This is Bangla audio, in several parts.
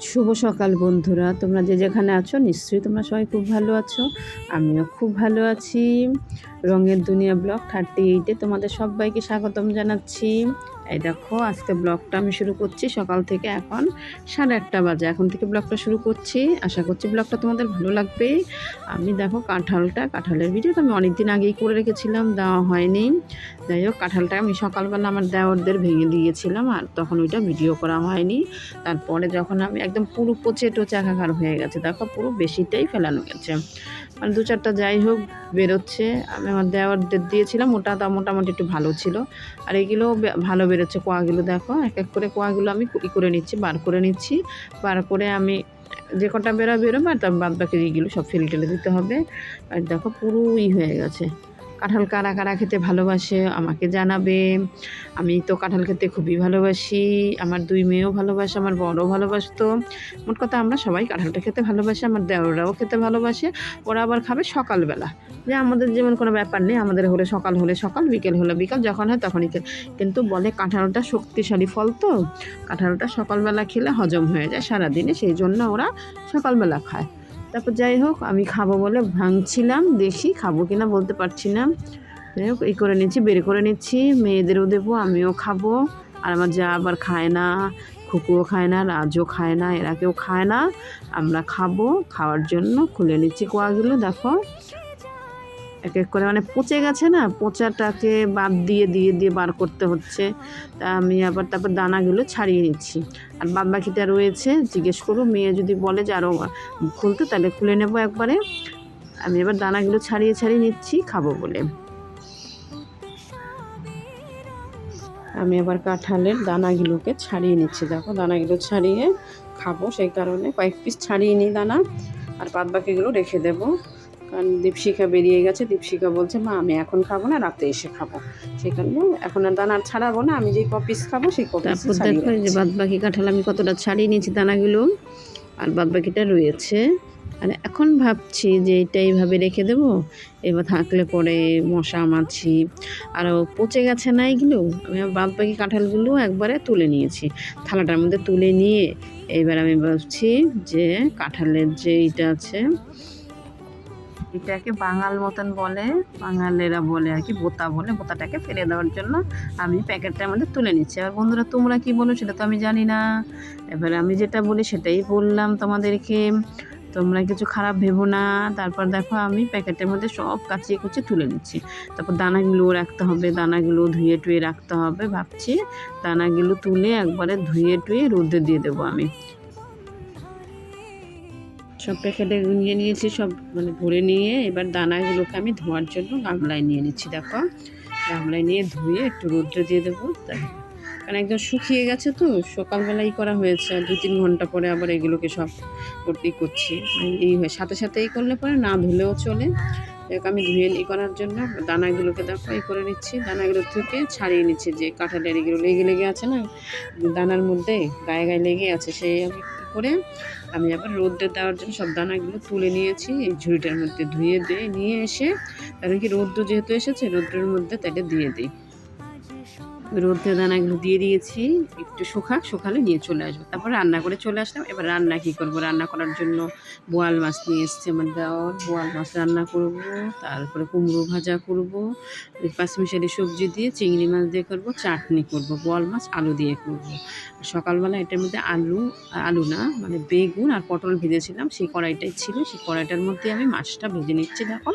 শুভ সকাল বন্ধুরা। তোমরা যে যেখানে আছো, নিশ্চয়ই তোমরা সবাই খুব ভালো আছো। আমিও খুব ভালো আছি। রঙের দুনিয়া ব্লগ থার্টি এইটে তোমাদের সবাইকে স্বাগতম জানাচ্ছি। এই দেখো, আজকে ব্লগটা আমি শুরু করছি সকাল থেকে এখন সাড়ে আটটা বাজে। এখন থেকে ব্লগটা শুরু করছি। আশা করছি ব্লগটা তোমাদের ভালো লাগবে। আমি দেখো কাঁঠালটা, কাঁঠালের ভিডিও তো আমি অনেক দিন আগেই করে রেখেছিলাম, দেওয়া হয়নি। যাই হোক, কাঁঠালটা আমি সকালবেলা আমার দেওয়ারদের ভেঙে দিয়েছিলাম আর তখন ওইটা ভিডিও করা হয়নি। তারপরে যখন আমি একদম পুরো পচে টোচে একাকার হয়ে গেছে, দেখো পুরো বেশিটাই ফেলানো গেছে। মানে দু চারটা যাই হোক, বেরোচ্ছে। আমি আমার দেওয়ারদের দিয়েছিলাম, ওটা মোটামুটি একটু ভালো ছিল। আর এগুলো ভালো বেরোচ্ছে কোয়াগুলো, দেখো, এক এক করে কোয়াগুলো আমি ই করে নিচ্ছি, বার করে নিচ্ছি। বার করে আমি যে কটা বেরো বেরোবে আর তার বাদ বাকি এগুলো সব ফেলে টেলে দিতে হবে। আর দেখো পুরো ই হয়ে গেছে। কাঁঠাল কারা কারা খেতে ভালোবাসে, আমাকে জানাবে। আমি তো কাঁঠাল খেতে খুবই ভালোবাসি, আমার দুই মেয়েও ভালোবাসে, আমার বড়ও ভালোবাসতো। মোট কথা আমরা সবাই কাঁঠালটা খেতে ভালোবাসি, আমার দেওরাও খেতে ভালোবাসে। ওরা আবার খাবে সকালবেলা। যে আমাদের যেমন কোনো ব্যাপার নেই, আমাদের হলে সকাল হলে সকাল, বিকেল হলে বিকাল, যখন হয় তখনই খেয়ে কিন্তু বলে কাঁঠালটা শক্তিশালী ফল তো, কাঁঠালটা সকালবেলা খেলে হজম হয়ে যায় সারাদিনে, সেই জন্য ওরা সকালবেলা খায়। তারপর যাই হোক, আমি খাব বলে ভাঙছিলাম, দেখি খাব কিনা বলতে পারছি না। যাই হোক, এই করে নিচ্ছি, বের করে নিচ্ছি। মেয়েদেরও দেবো, আমিও খাব। আর আমার যা আবার খায় না, খুকুও খায় না, রাজও খায় না, এরা কেউ খায় না। আমরা খাব, খাওয়ার জন্য খুলে নিচ্ছি কোয়াগুলো, দেখো। এক এক করে মানে পচে গেছে না, পচাটাকে বাদ দিয়ে দিয়ে দিয়ে বার করতে হচ্ছে। তা আমি আবার তারপর দানাগুলো ছাড়িয়ে নিচ্ছি। আর বাদ বাকিটা রয়েছে, জিজ্ঞেস করব, মেয়ে যদি বলে যে আরও খুলতে, তাহলে খুলে নেব একবারে। আমি এবার দানাগুলো ছাড়িয়ে ছাড়িয়ে নিচ্ছি, খাব বলে। আমি আবার কাঁঠালের দানাগুলোকে ছাড়িয়ে নিচ্ছি। দেখো, দানাগুলো ছাড়িয়ে খাব, সেই কারণে কয়েক পিস ছাড়িয়ে নিই দানা। আর বাদ বাকিগুলো রেখে দেবো। কারণ দীপশিখা বেরিয়ে গেছে। দীপশিখা বলছে মা আমি এখন খাব না রাতে এসে খাব। সেই কারণে এখন আর দানা ছাড়াবো না আমি যে কপিস খাব সেই কপিস দেখো যে বাদ বাকি কাঁঠাল আমি কতটা ছাড়িয়ে নিয়েছি দানাগুলো আর বাদ বাকিটা রয়েছে। আর এখন ভাবছি যে এটা এইভাবে রেখে দেব এবার থাকলে পরে মশা মাছি আরও পচে গেছে না এগুলো আমি বাদ বাকি কাঁঠালগুলো একবারে তুলে নিয়েছি। থালাটার মধ্যে তুলে নিয়ে এইবার আমি ভাবছি যে কাঁঠালের যে এটা আছে এটাকে বাঙাল মতন বলে, বাঙালেরা বলে আর কি, বোতা বলে, বোতাটাকে ফেলে দেওয়ার জন্য আমি প্যাকেটটার মধ্যে তুলে নিচ্ছি। আর বন্ধুরা, তোমরা কি বলো সেটা তো আমি জানি না। এবার আমি যেটা বলি সেটাই বললাম তোমাদেরকে। তোমরা কিছু খারাপ ভেবো না। তারপর দেখো আমি প্যাকেটের মধ্যে সব কাচিয়ে কুচিয়ে তুলে নিচ্ছি। তারপর দানাগুলোও রাখতে হবে, দানাগুলো ধুয়ে টুয়ে রাখতে হবে ভাবছি। দানাগুলো তুলে একবারে ধুয়ে টুয়ে রোদে দিয়ে দেবো আমি। সব প্যাকেটে নিয়ে নিয়েছি, সব মানে ভরে নিয়ে এবার দানাগুলোকে আমি ধোয়ার জন্য গামলায় নিয়ে নিচ্ছি, দেখো। গামলায় নিয়ে ধুয়ে একটু রোদ্রে দিয়ে দেবো তাই কারণ একদম শুকিয়ে গেছে তো, সকালবেলাই করা হয়েছে দু তিন ঘণ্টা পরে আবার এগুলোকে সব করতেই করছি। মানে এই হয়, সাথে সাথে এই করলে পরে না ধুলেও চলে। দেখ, আমি ধুয়ে ই করার জন্য দানাগুলোকে দেখো, এই করে নিচ্ছি। দানাগুলো থেকে ছাড়িয়ে নিচ্ছি, যে কাঁঠালের এগুলো লেগে লেগে আছে না, দানার মধ্যে গায়ে গায়ে লেগে আছে, সেই আমি করে আমি আবার রোদে দেওয়ার জন্য সব দানাগুলো তুলে নিয়েছি, এই ঝুড়িটার মধ্যে ধুয়ে দিয়ে নিয়ে এসে কারণ কি রোদ্র যেহেতু এসেছে রোদ্রের মধ্যে তাইলে দিয়ে দিই। রোদ্রে দানাগুলো দিয়ে দিয়েছি, একটু শুকাক শুকালে নিয়ে চলে আসব। তারপর রান্না করে চলে আসলাম। এবার রান্না কী করব? রান্না করার জন্য বোয়াল মাছ নিয়ে এসছে আমার দেওয়ার বোয়াল মাছ রান্না করব, তারপরে কুমড়ো ভাজা করব পাঁচমিশালি সবজি দিয়ে চিংড়ি মাছ দিয়ে করব, চাটনি করব, বোয়াল মাছ, আলু দিয়ে করব। সকালবেলা এটার মধ্যে আলু আলু না মানে বেগুন আর পটল ভেজেছিলাম। সেই কড়াইটাই ছিল। সেই কড়াইটার মধ্যে আমি মাছটা ভেজে নিচ্ছি। দেখো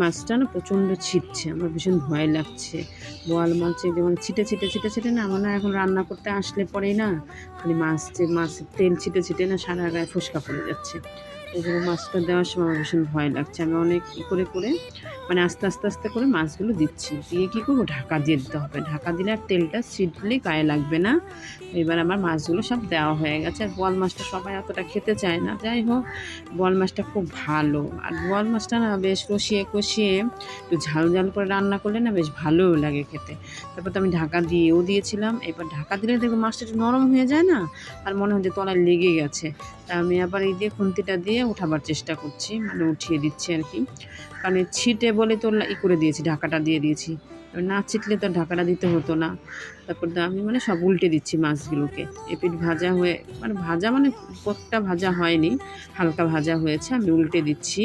মাছটা না প্রচণ্ড ছিটছে, আমার ভীষণ ভয় লাগছে। বোয়াল মাছে যেমন ছিটে ছিটে ছিটে ছিটে না, আমার না এখন রান্না করতে আসলে পরেই না, খালি মাছ যে মাছের তেল ছিটে ছিটে না সারা গায়ে ফুসকা পড়ে যাচ্ছে। জন্য মাছটা দেওয়ার সময় আমার ভীষণ ভয় লাগছে। আমি অনেক করে করে মানে আস্তে আস্তে আস্তে করে মাছগুলো দিচ্ছি। দিয়ে কী করব? ঢাকা দিয়ে দিতে হবে। ঢাকা দিলে আর তেলটা ছিটলে গায়ে লাগবে না। এবার আমার মাছগুলো সব দেওয়া হয়ে গেছে। আর বোয়াল মাছটা সবাই অতটা খেতে চায় না। যাই হোক, বোয়াল মাছটা খুব ভালো। আর বোয়াল মাছটা না বেশ কষিয়ে কষিয়ে একটু ঝাল ঝাল করে রান্না করলে না বেশ ভালোও লাগে খেতে। তারপর তো আমি ঢাকা দিয়েও দিয়েছিলাম। এবার ঢাকা দিলে দেখব মাছটা একটু নরম হয়ে যায় না? আর মনে হয় যে তলায় লেগে গেছে। তা আমি আবার এই দিয়ে খুন্তিটা দিয়ে উঠাবার চেষ্টা করছি মানে উঠিয়ে দিচ্ছি আর কি। কারণ ছিটে বলে তো ই করে দিয়েছি, ঢাকাটা দিয়ে দিয়েছি। না ছিটলে তো ঢাকাটা দিতে হতো না। তারপর আমি মানে সব উল্টে দিচ্ছি মাছগুলোকে। এপিট ভাজা হয়ে মানে ভাজা মানে পটটা ভাজা হয়নি, হালকা ভাজা হয়েছে, আমি উল্টে দিচ্ছি।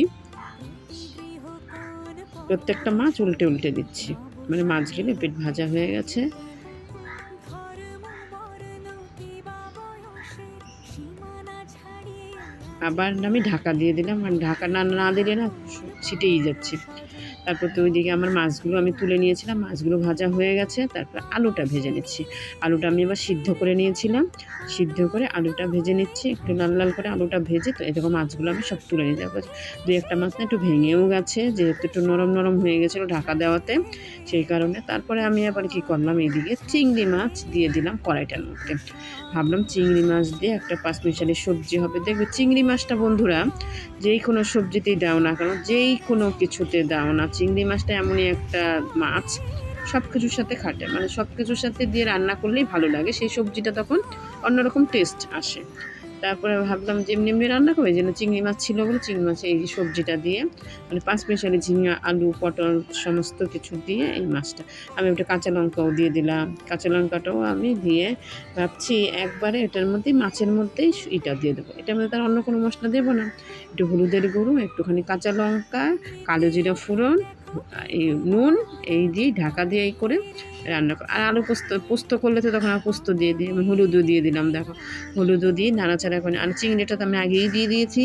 প্রত্যেকটা মাছ উল্টে উল্টে দিচ্ছি। মানে মাছগুলো এপিট ভাজা হয়ে গেছে। আবার আমি ঢাকা দিয়ে দিলাম আর ঢাকা না না দিলে না ছিটেই যাচ্ছে। তারপর তো ওইদিকে আমার মাছগুলো আমি তুলে নিয়েছিলাম, মাছগুলো ভাজা হয়ে গেছে, তারপর আলুটা ভেজে নিচ্ছি। আলুটা আমি এবার সিদ্ধ করে নিয়েছিলাম, সিদ্ধ করে আলুটা ভেজে নিচ্ছি, একটু লাল লাল করে আলুটা ভেজে, তো এরকম মাছগুলো আমি সব তুলে নিই তারপর দু একটা মাছ না একটু ভেঙেও গেছে, যেহেতু একটু নরম নরম হয়ে গেছিল ঢাকা দেওয়াতে, সেই কারণে তারপরে আমি আবার কি করলাম, এইদিকে চিংড়ি মাছ দিয়ে দিলাম কড়াইটার মধ্যে। ভাবলাম চিংড়ি মাছ দিয়ে একটা পাঁচ মিশালি সবজি হবে। দেখবে চিংড়ি মাছটা বন্ধুরা, যেই কোনো সবজিতেই দাও না কেন, যেই কোনো কিছুতে দাও না চিংড়ি মাছটা এমনই একটা মাছ সব কিছুর সাথে খাটে। মানে সব কিছুর সাথে দিয়ে রান্না করলেই ভালো লাগে। সেই সবজিটা তখন অন্যরকম টেস্ট আসে। তারপরে ভাবলাম যে এমনি এমনি রান্না করবে যেন চিংড়ি মাছ ছিল বলে চিংড়ি মাছ এই সবজিটা দিয়ে মানে পাঁচ মিশালি ঝিঙা, আলু, পটল সমস্ত কিছু দিয়ে এই মাছটা, আমি ওটা কাঁচা লঙ্কাও দিয়ে দিলাম। কাঁচা লঙ্কাটাও আমি দিয়ে ভাবছি একবারে এটার মধ্যে মাছের মধ্যেই এটা দিয়ে দেবো। এটার মধ্যে তার অন্য কোনো মশলা দেবো না। একটু হলুদের গুঁড়ো, একটুখানি কাঁচা লঙ্কা, কালো জিরা ফোড়ন এই নুন এই দিয়ে ঢাকা দিয়ে এই করে রান্না আর আলু পোস্ত পোস্ত করলে তো তখন আর পোস্ত দিয়ে দিই আমি হলুদও দিয়ে দিলাম, দেখো। হলুদও দিয়ে নাড়াচাড়া করে আর চিংড়িটা তো আমি আগেই দিয়ে দিয়েছি।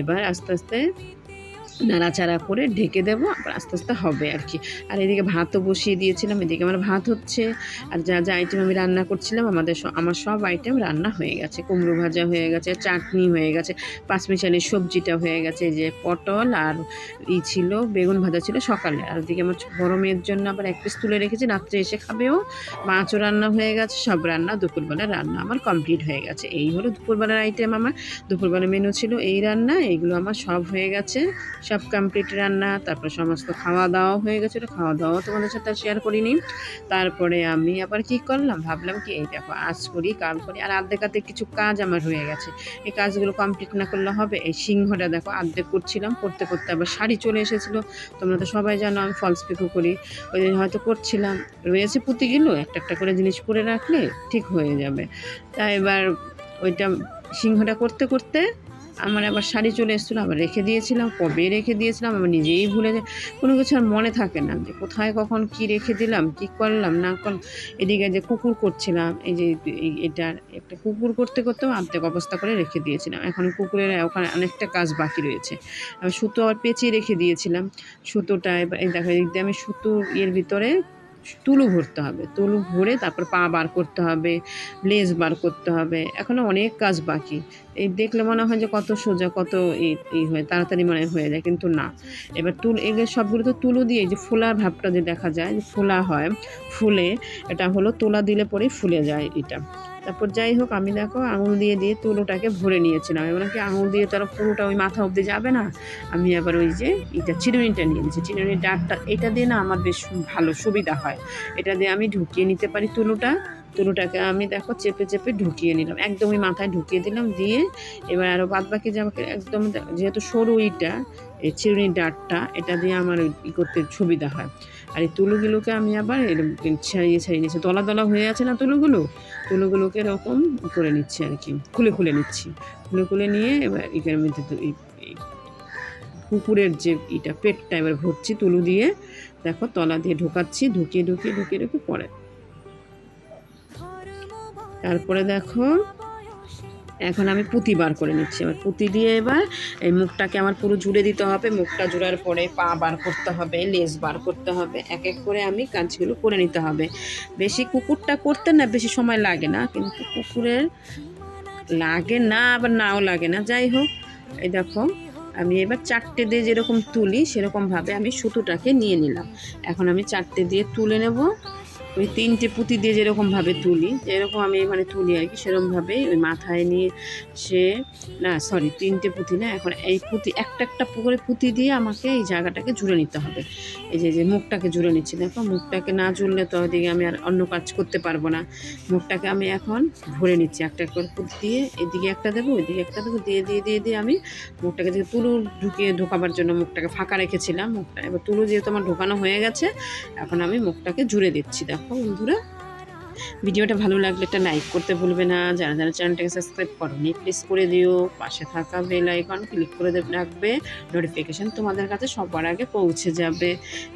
এবার আস্তে আস্তে নাড়াচাড়া করে ঢেকে দেবো, আবার আস্তে আস্তে হবে আর কি। আর এদিকে ভাতও বসিয়ে দিয়েছিলাম, এদিকে আমার ভাত হচ্ছে। আর যা যা আইটেম আমি রান্না করছিলাম, আমাদের আমার সব আইটেম রান্না হয়ে গেছে। কুমড়ো ভাজা হয়ে গেছে, চাটনি হয়ে গেছে, পাঁচমিশালি সবজিটা হয়ে গেছে যে পটল আর ই ছিল, বেগুন ভাজা ছিল সকালে। আর ওদিকে আমার বড় মেয়ের জন্য আবার এক পিস তুলে রেখেছি, রাত্রে এসে খাবেও মাছও রান্না হয়ে গেছে, সব রান্না দুপুরবেলার রান্না আমার কমপ্লিট হয়ে গেছে। এই হলো দুপুরবেলার আইটেম আমার। দুপুরবেলার মেনু ছিল এই রান্না, এইগুলো আমার সব হয়ে গেছে সব কমপ্লিট রান্না, তারপর সমস্ত খাওয়া দাওয়া হয়ে গেছিল খাওয়া দাওয়াও তোমাদের সাথে শেয়ার করিনি। তারপরে আমি আবার কি করলাম? ভাবলাম কি, এই দেখো, আজ করি, কাল করি, আর আর্ধেকাতে কিছু কাজ আমার হয়ে গেছে। এই কাজগুলো কমপ্লিট না করলে হবে? এই সিংহটা দেখো, আর্ধেক করছিলাম, করতে করতে আবার শাড়ি চলে এসেছিল। তোমরা তো সবাই জানো, আমি ফলস পিকো করি। ওই দিন হয়তো করছিলাম। রয়েছে পুঁতিগুলো একটা একটা করে জিনিস করে রাখলে ঠিক হয়ে যাবে। তা এবার ওইটা সিংহটা করতে করতে আমার আবার শাড়ি চলে এসেছিল, আবার রেখে দিয়েছিলাম, কবে রেখে দিয়েছিলাম আমার নিজেই ভুলে যাই কোনো কিছু আর মনে থাকে না যে কোথায় কখন কি রেখে দিলাম, কি করলাম, না করলাম। এদিকে যে কুকুর করছিলাম, এই যে এটার একটা কুকুর করতে করতেও আর্ধেক অবস্থা করে রেখে দিয়েছিলাম। এখন কুকুরের ওখানে অনেকটা কাজ বাকি রয়েছে। আমি সুতো আবার পেঁচিয়ে রেখে দিয়েছিলাম। সুতোটা এবার এই দেখো এদিক দিয়ে আমি সুতো ইয়ের ভিতরে তুলু ভরতে হবে। তুলু ভরে তারপর পা বার করতে হবে লেজ বার করতে হবে। এখনও অনেক কাজ বাকি। এই দেখলে মনে হয় যে কত সোজা, কত এই হয়, তাড়াতাড়ি মনে হয়ে যায়, কিন্তু না। এবার তুল এগুলো সবগুলো তো তুলো দিয়ে যে ফোলার ভাবটা যে দেখা যায়, যে ফোলা হয়, ফুলে, এটা হলো তোলা দিলে পরেই ফুলে যায় এটা। তারপর যাই হোক, আমি দেখো আঙুল দিয়ে দিয়ে তুলোটাকে ভরে নিয়েছিলাম। এবার কি আঙুল দিয়ে তারা পুরোটা ওই মাথা অবধি যাবে না? আমি আবার ওই যে এটা চিরুনিটা নিয়ে নিয়েছি। চিরুনির ডাকটা এটা দিয়ে না আমার বেশ ভালো সুবিধা হয়। এটা দিয়ে আমি ঢুকিয়ে নিতে পারি তুলোটা। তুলোটাকে আমি দেখো চেপে চেপে ঢুকিয়ে নিলাম। একদমই মাথায় ঢুকিয়ে দিলাম, দিয়ে এবার আরও বাদ বাকি যে আমাকে একদম যেহেতু সরু ইটা, এই চিরুনির ডাটটা, এটা দিয়ে আমার ই করতে সুবিধা হয়। আর এই তুলোগুলোকে আমি আবার এরকম ছাড়িয়ে ছাড়িয়ে নিচ্ছি দলা দলা হয়ে আছে না তুলোগুলো? তুলোগুলোকে এরকম করে নিচ্ছি আর কি, খুলে খুলে নিচ্ছি। খুলে খুলে নিয়ে এবার এখানে মধ্যে কুকুরের যে ইটা, পেটটা এবার ভরছি তুলু দিয়ে। দেখো তলা দিয়ে ঢোকাচ্ছি, ঢুকিয়ে ঢুকিয়ে ঢুকিয়ে ঢুকিয়ে পরে তারপরে দেখো, এখন আমি পুঁতি বার করে নিচ্ছি। এবার পুঁতি দিয়ে এবার এই মুখটাকে আমার পুরো জুড়ে দিতে হবে। মুখটা জুড়ার পরে পা বার করতে হবে, লেজ বার করতে হবে। এক এক করে আমি কাজগুলো করে নিতে হবে। বেশি কুকুরটা করতে না, বেশি সময় লাগে না, কিন্তু কুকুরের লাগে না, আবার নাও লাগে না। যাই হোক, এই দেখো, আমি এবার চারটে দিয়ে যেরকম তুলি, সেরকমভাবে আমি সুতোটাকে নিয়ে নিলাম। এখন আমি চারটে দিয়ে তুলে নেব। ওই তিনটে পুঁতি দিয়ে যেরকমভাবে তুলি, যেরকম আমি মানে তুলি আর কি, সেরকমভাবেই ওই মাথায় নিয়ে সে, না সরি তিনটে পুঁতি না, এখন এই পুঁতি, একটা একটা করে পুঁতি দিয়ে আমাকে এই জায়গাটাকে জুড়ে নিতে হবে। এই যে যে মুখটাকে জুড়ে নিচ্ছি, দেখো, মুখটাকে না জুড়লে তো ওইদিকে আমি আর অন্য কাজ করতে পারব না। মুখটাকে আমি এখন ভরে নিচ্ছি, একটা একটা করে পুঁতি দিয়ে, এদিকে একটা দেবো, ওইদিকে একটা দেবো, দিয়ে দিয়ে দিয়ে দিয়ে আমি মুখটাকে যে তুলু ঢুকিয়ে ঢোকাবার জন্য মুখটাকে ফাঁকা রেখেছিলাম, মুখটা, এবার তুলু যেহেতু আমার ঢোকানো হয়ে গেছে, এখন আমি মুখটাকে জুড়ে দিচ্ছি, দেখো। বন্ধুরা, ভিডিওটা ভালো লাগলে একটা লাইক করতে ভুলবে না। যারা যারা চ্যানেলটাকে সাবস্ক্রাইব করনি প্লিজ করে দিও। পাশে থাকা বেল আইকন ক্লিক করে দেবে রাখবে। নোটিফিকেশান তোমাদের কাছে সবার আগে পৌঁছে যাবে।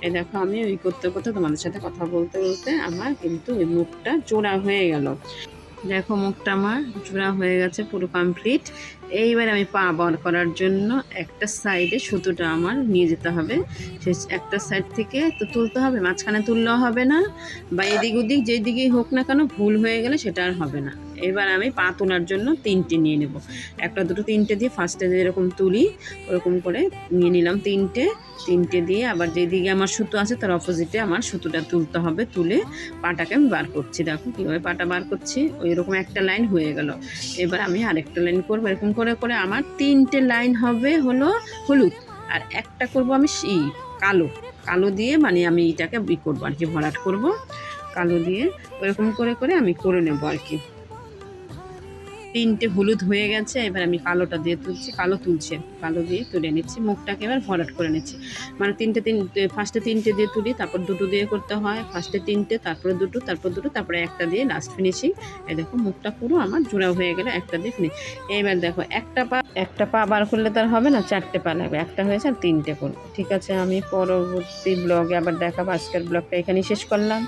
এ দেখো, আমি ওই করতে করতে তোমাদের সাথে কথা বলতে বলতে আমার কিন্তু ওই মুখটা জোড়া হয়ে গেল। দেখো, মুখটা আমার জোড়া হয়ে গেছে পুরো কমপ্লিট এইবার আমি পা বার করার জন্য একটা সাইডে সুতোটা আমার নিয়ে যেতে হবে। সে একটা সাইড থেকে তো তুলতে হবে, মাঝখানে তুললেও হবে না, বা এদিক ওদিক যেদিকেই হোক না কেন ভুল হয়ে গেলে সেটা আর হবে না। এবার আমি পা তোলার জন্য তিনটে নিয়ে নেব। একটা দুটো তিনটে দিয়ে ফার্স্টে যেরকম তুলি, ওরকম করে নিয়ে নিলাম তিনটে। তিনটে দিয়ে আবার যেদিকে আমার সুতো আছে তার অপোজিটে আমার সুতোটা তুলতে হবে, তুলে পাটাকে আমি বার করছি। দেখো কীভাবে পাটা বার করছি, ওই রকম একটা লাইন হয়ে গেল। এবার আমি আরেকটা লাইন করব, এরকম করে করে আমার তিনটে লাইন হবে হলো হলুদ, আর একটা করব আমি ই কালো। কালো দিয়ে মানে আমি এটাকে ই করব আর কি, ভরাট করব। কালো দিয়ে ওরকম করে করে আমি করে নেব আর কি। তিনটে হলুদ হয়ে গেছে, এবার আমি কালোটা দিয়ে তুলছি, কালো তুলছি। কালো দিয়ে তুলে নিচ্ছি, মুখটাকে এবার ভরাট করে নিচ্ছি। মানে তিনটে তিন ফার্স্টে তিনটে দিয়ে তুলি, তারপর দুটো দিয়ে করতে হয় ফার্স্টে তিনটে, তারপরে দুটো, তারপর দুটো, তারপরে একটা দিয়ে লাস্ট ফিনিশিং এই দেখো, মুখটা পুরো আমার জোড়া হয়ে গেলে, একটা দিয়ে ফিনিশ এইবার দেখো, একটা পা একটা পা বার করলে তার হবে না, চারটে পা লাগবে, একটা হয়েছে আর তিনটে করব। ঠিক আছে, আমি পরবর্তী ব্লগে আবার দেখাবো, আজকের ব্লগটা এখানেই শেষ করলাম।